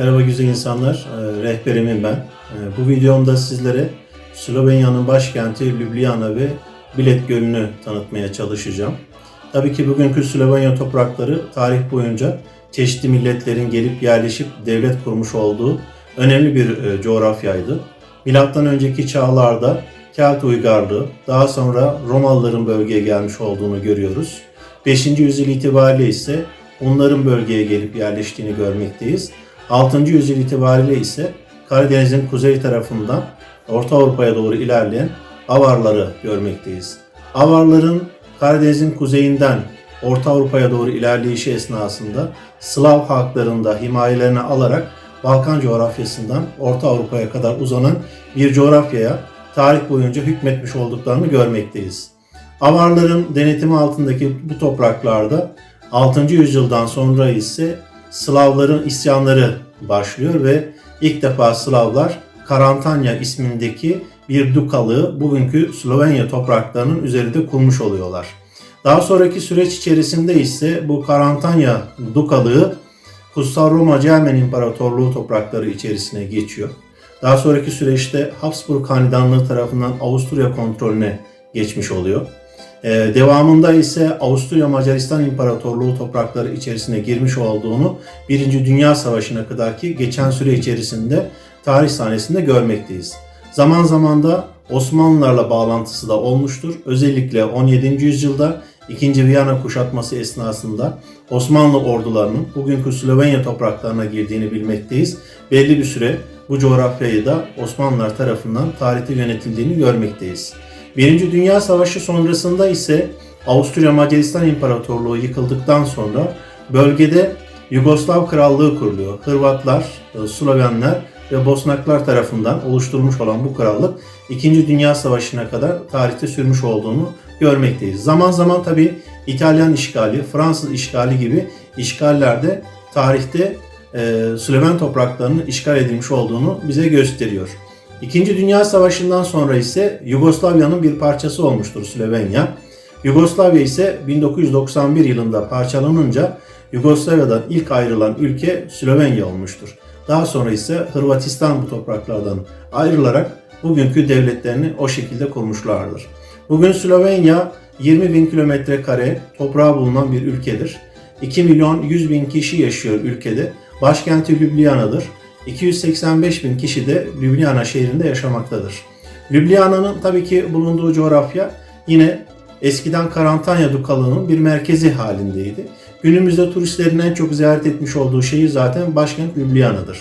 Merhaba güzel insanlar, Ee, rehberimim ben. Ee, Bu videomda sizlere Slovenya'nın başkenti Ljubljana ve Bled Gölü'nü tanıtmaya çalışacağım. Tabii ki bugünkü Slovenya toprakları tarih boyunca çeşitli milletlerin gelip yerleşip devlet kurmuş olduğu önemli bir e, coğrafyaydı. Milattan önceki çağlarda Kelt uygarlığı, daha sonra Romalıların bölgeye gelmiş olduğunu görüyoruz. 5. yüzyıl itibariyle ise Hunların bölgeye gelip yerleştiğini görmekteyiz. 6. yüzyıl itibariyle ise Karadeniz'in kuzey tarafından Orta Avrupa'ya doğru ilerleyen Avarları görmekteyiz. Avarların Karadeniz'in kuzeyinden Orta Avrupa'ya doğru ilerleyişi esnasında Slav halklarını da himayelerine alarak Balkan coğrafyasından Orta Avrupa'ya kadar uzanan bir coğrafyaya tarih boyunca hükmetmiş olduklarını görmekteyiz. Avarların denetimi altındaki bu topraklarda 6. yüzyıldan sonra ise Slavların isyanları başlıyor ve ilk defa Slavlar Karantanya ismindeki bir dukalığı bugünkü Slovenya topraklarının üzerinde kurmuş oluyorlar. Daha sonraki süreç içerisinde ise bu Karantanya dukalığı Kutsal Roma Cermen İmparatorluğu toprakları içerisine geçiyor. Daha sonraki süreçte Habsburg Hanedanlığı tarafından Avusturya kontrolüne geçmiş oluyor. Ee, devamında ise Avusturya Macaristan İmparatorluğu toprakları içerisine girmiş olduğunu Birinci Dünya Savaşı'na kadarki geçen süre içerisinde tarih sahnesinde görmekteyiz. Zaman zaman da Osmanlılarla bağlantısı da olmuştur. Özellikle 17. yüzyılda 2. Viyana kuşatması esnasında Osmanlı ordularının bugünkü Slovenya topraklarına girdiğini bilmekteyiz. Belli bir süre bu coğrafyayı da Osmanlılar tarafından tarihte yönetildiğini görmekteyiz. Birinci Dünya Savaşı sonrasında ise Avusturya Macaristan İmparatorluğu yıkıldıktan sonra bölgede Yugoslav Krallığı kuruluyor. Hırvatlar, Slovenler ve Bosnaklar tarafından oluşturulmuş olan bu krallık 2. Dünya Savaşı'na kadar tarihte sürmüş olduğunu görmekteyiz. Zaman zaman tabi İtalyan işgali, Fransız işgali gibi işgallerde tarihte e, Sloven topraklarının işgal edilmiş olduğunu bize gösteriyor. İkinci Dünya Savaşı'ndan sonra ise Yugoslavya'nın bir parçası olmuştur Slovenya. Yugoslavya ise 1991 yılında parçalanınca Yugoslavya'dan ilk ayrılan ülke Slovenya olmuştur. Daha sonra ise Hırvatistan bu topraklardan ayrılarak bugünkü devletlerini o şekilde kurmuşlardır. Bugün Slovenya 20 bin kilometre kare toprağı bulunan bir ülkedir. 2 milyon 100 bin kişi yaşıyor ülkede. Başkenti Ljubljana'dır. 285 bin kişi de Ljubljana şehrinde yaşamaktadır. Ljubljana'nın tabii ki bulunduğu coğrafya yine eskiden Karantanya Dukalığı'nın bir merkezi halindeydi. Günümüzde turistlerin en çok ziyaret etmiş olduğu şehir zaten başkent Ljubljana'dır.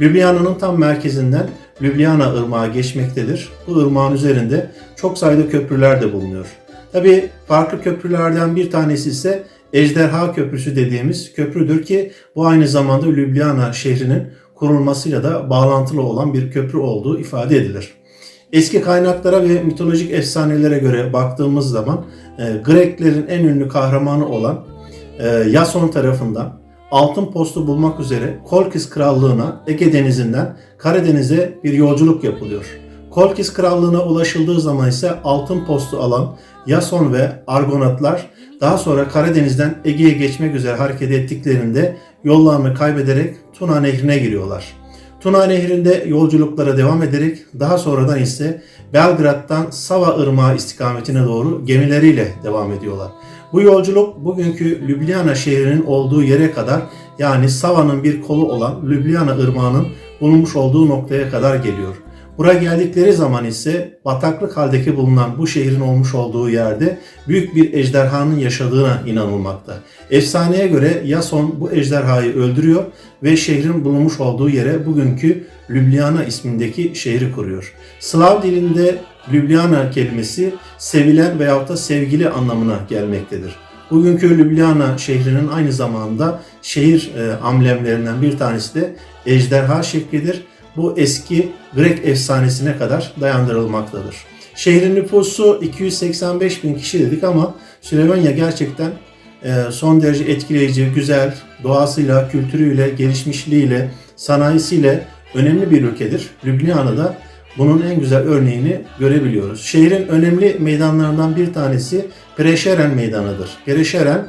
Ljubljana'nın tam merkezinden Ljubljana Irmağı geçmektedir. Bu ırmağın üzerinde çok sayıda köprüler de bulunuyor. Tabii farklı köprülerden bir tanesi ise Ejderha Köprüsü dediğimiz köprüdür ki bu aynı zamanda Ljubljana şehrinin kurulmasıyla da bağlantılı olan bir köprü olduğu ifade edilir. Eski kaynaklara ve mitolojik efsanelere göre baktığımız zaman e, Greklerin en ünlü kahramanı olan e, Yason tarafından altın postu bulmak üzere Kolkis Krallığı'na Ege Denizi'nden Karadeniz'e bir yolculuk yapılıyor. Kolkis Krallığı'na ulaşıldığı zaman ise altın postu alan Yason ve Argonatlar daha sonra Karadeniz'den Ege'ye geçmek üzere hareket ettiklerinde yollarını kaybederek Tuna Nehri'ne giriyorlar. Tuna Nehri'nde yolculuklara devam ederek daha sonradan ise Belgrad'dan Sava Irmağı istikametine doğru gemileriyle devam ediyorlar. Bu yolculuk bugünkü Ljubljana şehrinin olduğu yere kadar yani Sava'nın bir kolu olan Ljubljana Irmağı'nın bulunmuş olduğu noktaya kadar geliyor. Buraya geldikleri zaman ise bataklık haldeki bulunan bu şehrin olmuş olduğu yerde büyük bir ejderhanın yaşadığına inanılmakta. Efsaneye göre Yason bu ejderhayı öldürüyor ve şehrin bulunmuş olduğu yere bugünkü Ljubljana ismindeki şehri kuruyor. Slav dilinde Ljubljana kelimesi sevilen veyahut da sevgili anlamına gelmektedir. Bugünkü Ljubljana şehrinin aynı zamanda şehir e, amblemlerinden bir tanesi de ejderha şeklidir bu eski Grek efsanesine kadar dayandırılmaktadır. Şehrin nüfusu 285 bin kişi dedik ama Slovenya gerçekten e, son derece etkileyici, güzel, doğasıyla, kültürüyle, gelişmişliğiyle, sanayisiyle önemli bir ülkedir. Ljubljana'da bunun en güzel örneğini görebiliyoruz. Şehrin önemli meydanlarından bir tanesi Prešeren Meydanı'dır. Prešeren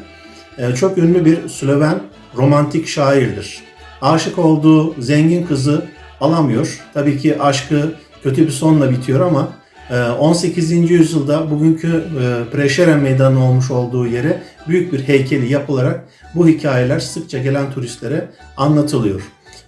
e, çok ünlü bir Sloven romantik şairdir. aşık olduğu zengin kızı alamıyor. Tabii ki aşkı kötü bir sonla bitiyor ama e, 18. yüzyılda bugünkü e, Preşeren Meydanı olmuş olduğu yere büyük bir heykeli yapılarak bu hikayeler sıkça gelen turistlere anlatılıyor.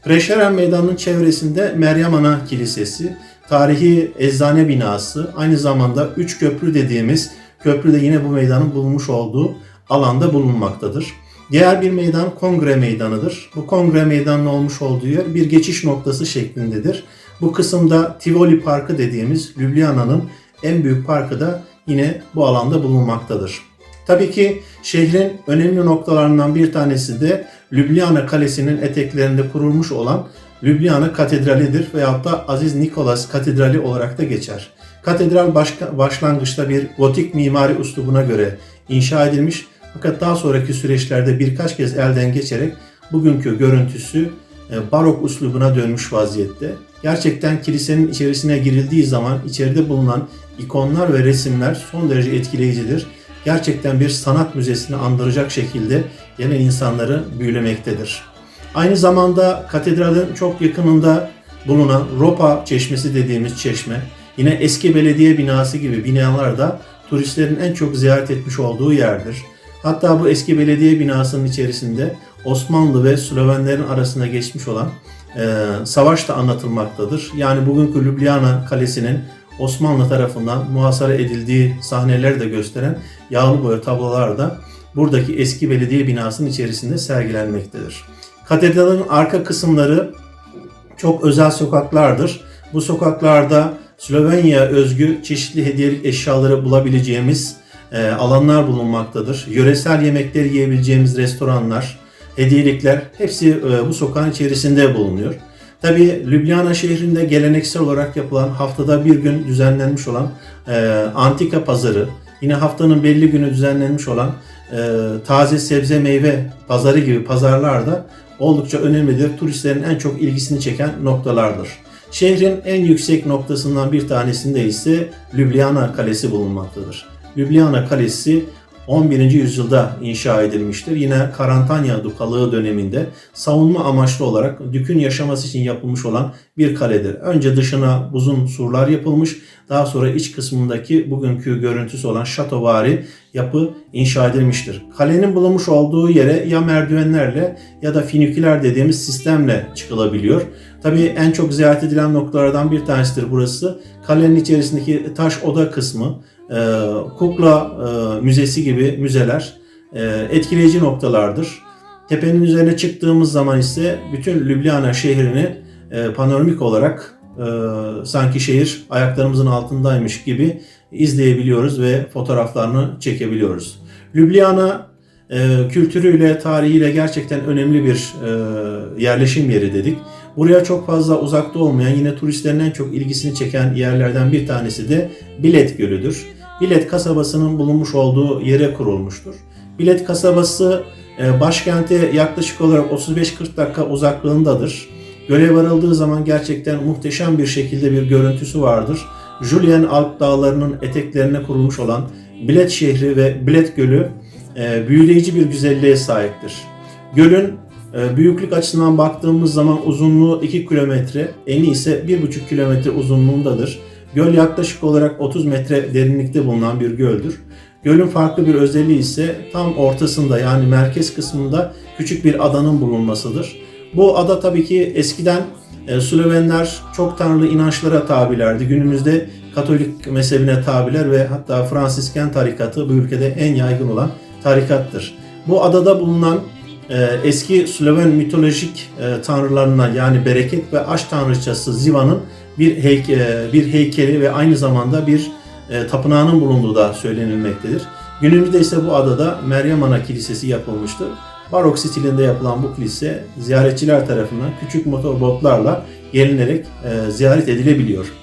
Preşeren Meydanı'nın çevresinde Meryem Ana Kilisesi, tarihi eczane binası, aynı zamanda Üç Köprü dediğimiz köprü de yine bu meydanın bulunmuş olduğu alanda bulunmaktadır. Diğer bir meydan kongre meydanıdır. Bu kongre meydanının olmuş olduğu yer bir geçiş noktası şeklindedir. Bu kısımda Tivoli Parkı dediğimiz Ljubljana'nın en büyük parkı da yine bu alanda bulunmaktadır. Tabii ki şehrin önemli noktalarından bir tanesi de Ljubljana Kalesi'nin eteklerinde kurulmuş olan Ljubljana Katedrali'dir veyahut da Aziz Nikolas Katedrali olarak da geçer. Katedral başka, başlangıçta bir gotik mimari üslubuna göre inşa edilmiş fakat daha sonraki süreçlerde birkaç kez elden geçerek bugünkü görüntüsü e, barok üslubuna dönmüş vaziyette. Gerçekten kilisenin içerisine girildiği zaman içeride bulunan ikonlar ve resimler son derece etkileyicidir. Gerçekten bir sanat müzesini andıracak şekilde gelen insanları büyülemektedir. Aynı zamanda katedralin çok yakınında bulunan Ropa Çeşmesi dediğimiz çeşme, yine eski belediye binası gibi binalar da turistlerin en çok ziyaret etmiş olduğu yerdir. Hatta bu eski belediye binasının içerisinde Osmanlı ve Slovenlerin arasında geçmiş olan e, savaş da anlatılmaktadır. Yani bugünkü Ljubljana Kalesi'nin Osmanlı tarafından muhasara edildiği sahneleri de gösteren yağlı boya tablolar da buradaki eski belediye binasının içerisinde sergilenmektedir. Katedralın arka kısımları çok özel sokaklardır. Bu sokaklarda Slovenya özgü çeşitli hediyelik eşyaları bulabileceğimiz e, alanlar bulunmaktadır. Yöresel yemekler yiyebileceğimiz restoranlar, hediyelikler hepsi e, bu sokağın içerisinde bulunuyor. Tabi Ljubljana şehrinde geleneksel olarak yapılan haftada bir gün düzenlenmiş olan e, antika pazarı, yine haftanın belli günü düzenlenmiş olan taze sebze meyve pazarı gibi pazarlar da oldukça önemlidir. Turistlerin en çok ilgisini çeken noktalardır. Şehrin en yüksek noktasından bir tanesinde ise Ljubljana Kalesi bulunmaktadır. Ljubljana Kalesi 11. yüzyılda inşa edilmiştir. Yine Karantanya Dukalığı döneminde savunma amaçlı olarak dükün yaşaması için yapılmış olan bir kaledir. Önce dışına uzun surlar yapılmış, daha sonra iç kısmındaki bugünkü görüntüsü olan şatovari yapı inşa edilmiştir. Kalenin bulunmuş olduğu yere ya merdivenlerle ya da finiküler dediğimiz sistemle çıkılabiliyor. Tabii en çok ziyaret edilen noktalardan bir tanesidir burası. Kalenin içerisindeki taş oda kısmı, e, kukla e, müzesi gibi müzeler e, etkileyici noktalardır. Tepenin üzerine çıktığımız zaman ise bütün Ljubljana şehrini e, panoramik olarak e, sanki şehir ayaklarımızın altındaymış gibi izleyebiliyoruz ve fotoğraflarını çekebiliyoruz. Ljubljana e, kültürüyle, tarihiyle gerçekten önemli bir e, yerleşim yeri dedik. Buraya çok fazla uzakta olmayan yine turistlerin en çok ilgisini çeken yerlerden bir tanesi de Bilet Gölü'dür. Bilet kasabasının bulunmuş olduğu yere kurulmuştur. Bilet kasabası e, başkente yaklaşık olarak 35-40 dakika uzaklığındadır. Göle varıldığı zaman gerçekten muhteşem bir şekilde bir görüntüsü vardır. Julian Alp dağlarının eteklerine kurulmuş olan Bilet şehri ve Bilet Gölü e, büyüleyici bir güzelliğe sahiptir. Gölün büyüklük açısından baktığımız zaman uzunluğu 2 kilometre, eni ise 1,5 kilometre uzunluğundadır. Göl yaklaşık olarak 30 metre derinlikte bulunan bir göldür. Gölün farklı bir özelliği ise tam ortasında yani merkez kısmında küçük bir adanın bulunmasıdır. Bu ada tabii ki eskiden e, Slovenler çok tanrılı inançlara tabilerdi. Günümüzde Katolik mezhebine tabiler ve hatta Fransisken tarikatı bu ülkede en yaygın olan tarikattır. Bu adada bulunan eski Sloven mitolojik e, tanrılarına yani bereket ve aşk tanrıçası Ziva'nın bir, heyke, bir heykeli ve aynı zamanda bir e, tapınağının bulunduğu da söylenilmektedir. Günümüzde ise bu adada Meryem Ana Kilisesi yapılmıştır. Barok stilinde yapılan bu kilise ziyaretçiler tarafından küçük motorbotlarla gelinerek e, ziyaret edilebiliyor.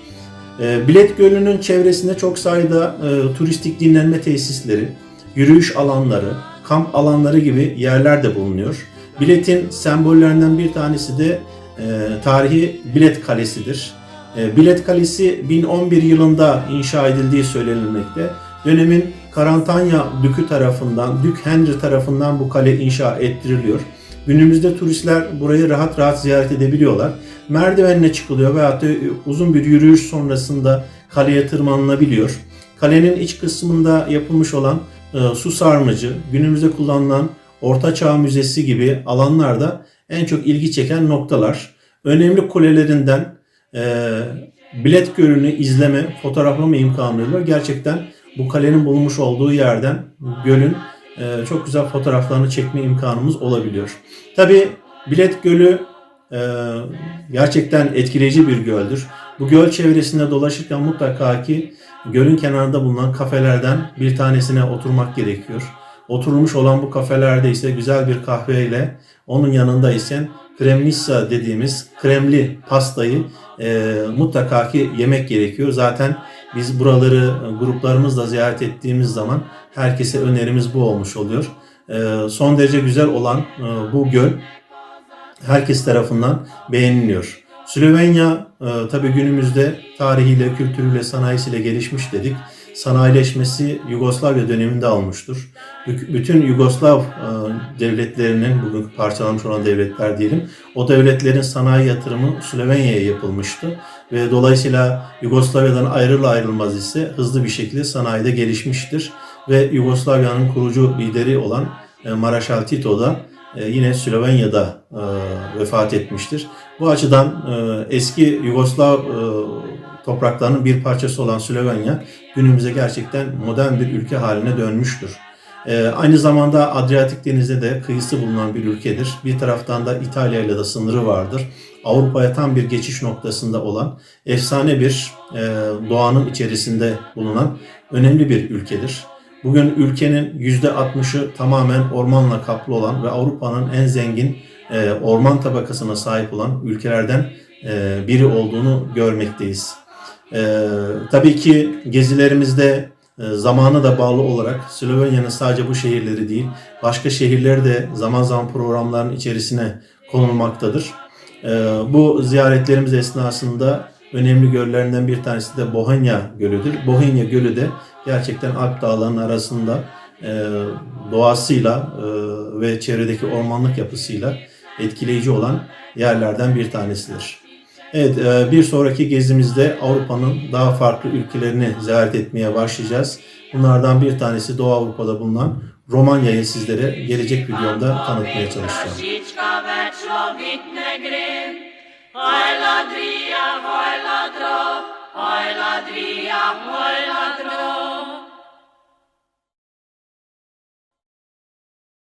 Bilet Gölü'nün çevresinde çok sayıda turistik dinlenme tesisleri, yürüyüş alanları, kamp alanları gibi yerler de bulunuyor. Biletin sembollerinden bir tanesi de e, tarihi Bilet Kalesi'dir. E, Bilet Kalesi 1011 yılında inşa edildiği söylenilmekte. Dönemin Karantanya Dükü tarafından, Dük Henry tarafından bu kale inşa ettiriliyor. Günümüzde turistler burayı rahat rahat ziyaret edebiliyorlar. Merdivenle çıkılıyor veyahut da uzun bir yürüyüş sonrasında kaleye tırmanılabiliyor. Kalenin iç kısmında yapılmış olan su sarnıcı, günümüzde kullanılan Orta Çağ Müzesi gibi alanlarda en çok ilgi çeken noktalar. Önemli kulelerinden e, bilet gölünü izleme, fotoğraflama imkanı var. Gerçekten bu kalenin bulunmuş olduğu yerden gölün e, çok güzel fotoğraflarını çekme imkanımız olabiliyor. Tabi bilet gölü e, gerçekten etkileyici bir göldür. Bu göl çevresinde dolaşırken mutlaka ki gölün kenarında bulunan kafelerden bir tanesine oturmak gerekiyor. Oturmuş olan bu kafelerde ise güzel bir kahveyle onun yanında ise kremlissa dediğimiz kremli pastayı e, mutlaka ki yemek gerekiyor. Zaten biz buraları e, gruplarımızla ziyaret ettiğimiz zaman herkese önerimiz bu olmuş oluyor. E, son derece güzel olan e, bu göl herkes tarafından beğeniliyor. Slovenya e, tabi günümüzde tarihiyle, kültürüyle, sanayisiyle gelişmiş dedik. Sanayileşmesi Yugoslavya döneminde olmuştur. Bü- Bütün Yugoslav e, devletlerinin, bugün parçalanmış olan devletler diyelim, o devletlerin sanayi yatırımı Slovenya'ya yapılmıştı. Ve dolayısıyla Yugoslavya'dan ayrıl ayrılmaz ise hızlı bir şekilde sanayide gelişmiştir. Ve Yugoslavya'nın kurucu lideri olan e, Maraşal Tito da yine Slovenya'da e, vefat etmiştir. Bu açıdan e, eski Yugoslav e, topraklarının bir parçası olan Slovenya günümüze gerçekten modern bir ülke haline dönmüştür. E, aynı zamanda Adriyatik Denizi'de de kıyısı bulunan bir ülkedir. Bir taraftan da İtalya ile de sınırı vardır. Avrupa'ya tam bir geçiş noktasında olan efsane bir e, doğanın içerisinde bulunan önemli bir ülkedir. Bugün ülkenin %60'ı tamamen ormanla kaplı olan ve Avrupa'nın en zengin e, orman tabakasına sahip olan ülkelerden e, biri olduğunu görmekteyiz. E, tabii ki gezilerimizde e, zamana da bağlı olarak Slovenya'nın sadece bu şehirleri değil, başka şehirleri de zaman zaman programların içerisine konulmaktadır. E, bu ziyaretlerimiz esnasında önemli göllerinden bir tanesi de Bohanya Gölü'dür. Bohanya Gölü de gerçekten Alp dağlarının arasında e, doğasıyla e, ve çevredeki ormanlık yapısıyla etkileyici olan yerlerden bir tanesidir. Evet, e, bir sonraki gezimizde Avrupa'nın daha farklı ülkelerini ziyaret etmeye başlayacağız. Bunlardan bir tanesi Doğu Avrupa'da bulunan Romanya'yı sizlere gelecek videomda tanıtmaya çalışacağım. Hoy la dria, hoy la hoy la hoy la.